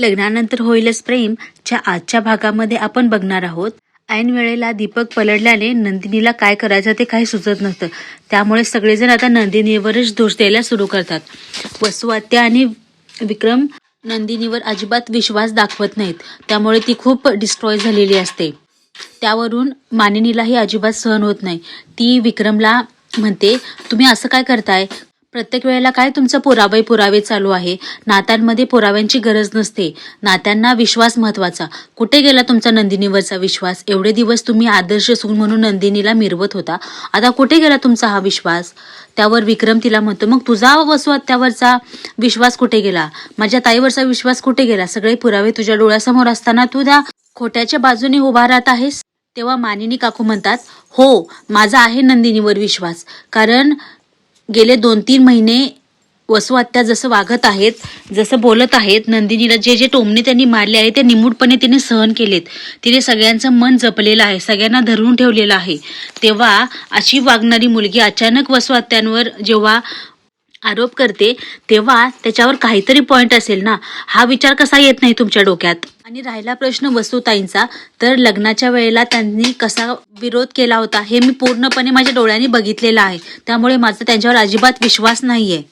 लग्नानंतर होईलच प्रेम च्या आजच्या भागामध्ये आपण बघणार आहोत. ऐन वेळेला दीपक पलटल्याने नंदिनीला काय करायचं ते काही सुचत नसतं त्यामुळे सगळेजण आता नंदिनीवरच दोष द्यायला सुरू करतात. वसुआत्या आणि विक्रम नंदिनीवर अजिबात विश्वास दाखवत नाहीत. त्यामुळे ती खूप डिस्ट्रॉय झालेली असते. त्यावरून मानिनीलाही अजिबात सहन होत नाही. ती विक्रमला म्हणते तुम्ही असं काय करताय? प्रत्येक वेळेला काय तुमचं पुरावे पुरावे चालू आहे? नात्यांमध्ये पुराव्यांची गरज नसते. नात्यांना विश्वास महत्त्वाचा. कुठे गेला तुमचा नंदिनीवरचा विश्वास? एवढे दिवस तुम्ही आदर्श सून म्हणून नंदिनीला मिरवत होता. आता कुठे गेला तुमचा हा विश्वास? त्यावर विक्रम तिला म्हणतो मग तुझा वसुहत्यावरचा विश्वास कुठे गेला? माझ्या ताईवरचा विश्वास कुठे गेला? सगळे पुरावे तुझ्या डोळ्यासमोर असताना तू त्या खोट्याच्या बाजूने उभा राहत आहेस? तेव्हा मानिनी काकू म्हणतात हो माझा आहे नंदिनीवर विश्वास. कारण गेले दोन तीन महिने वसुहत्या जसं वागत आहेत जसं बोलत आहेत नंदिनीला जे जे टोमणे त्यांनी मारले आहे ते निमूटपणे तिने सहन केलेत. तिने सगळ्यांचं मन जपलेलं आहे सगळ्यांना धरून ठेवलेलं आहे. तेव्हा अशी वागणारी मुलगी अचानक वसुहत्यांवर जेव्हा आरोप करते तेव्हा त्याच्यावर काहीतरी पॉईंट असेल ना? हा विचार कसा येत नाही तुमच्या डोक्यात? आणि राहिला प्रश्न वसुताईंचा तर लग्नाच्या वेळेला त्यांनी कसा विरोध केला होता हे मी पूर्णपणे माझ्या डोळ्यांनी बघितलेलं आहे. त्यामुळे माझा त्यांच्यावर अजिबात विश्वास नाहीये.